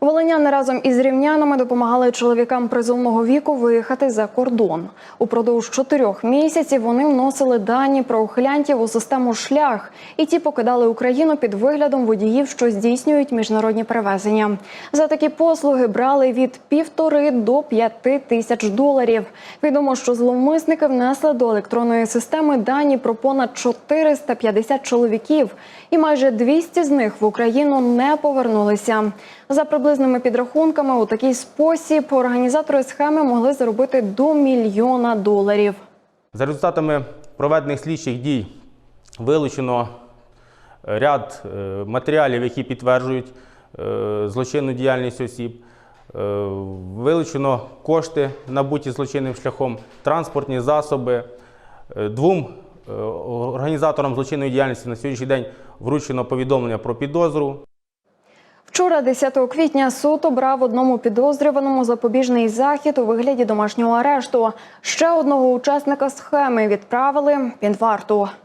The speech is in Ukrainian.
Волиняни разом із рівнянами допомагали чоловікам призовного віку виїхати за кордон. Упродовж чотирьох місяців вони вносили дані про ухилянтів у систему шлях, і ті покидали Україну під виглядом водіїв, що здійснюють міжнародні перевезення. За такі послуги брали від півтори до п'яти тисяч доларів. Відомо, що зловмисники внесли до електронної системи дані про понад 450 чоловіків, і майже 200 з них в Україну не повернулися. За приблизними підрахунками, у такий спосіб організатори схеми могли заробити до мільйона доларів. За результатами проведених слідчих дій вилучено ряд е, матеріалів, які підтверджують е, злочинну діяльність осіб. Е, Вилучено кошти, набуті злочинним шляхом, транспортні засоби. Е, Двом е, організаторам злочинної діяльності на сьогоднішній день вручено повідомлення про підозру. Вчора, 10 квітня, суд обрав одному підозрюваному запобіжний захід у вигляді домашнього арешту. Ще одного учасника схеми відправили під варту.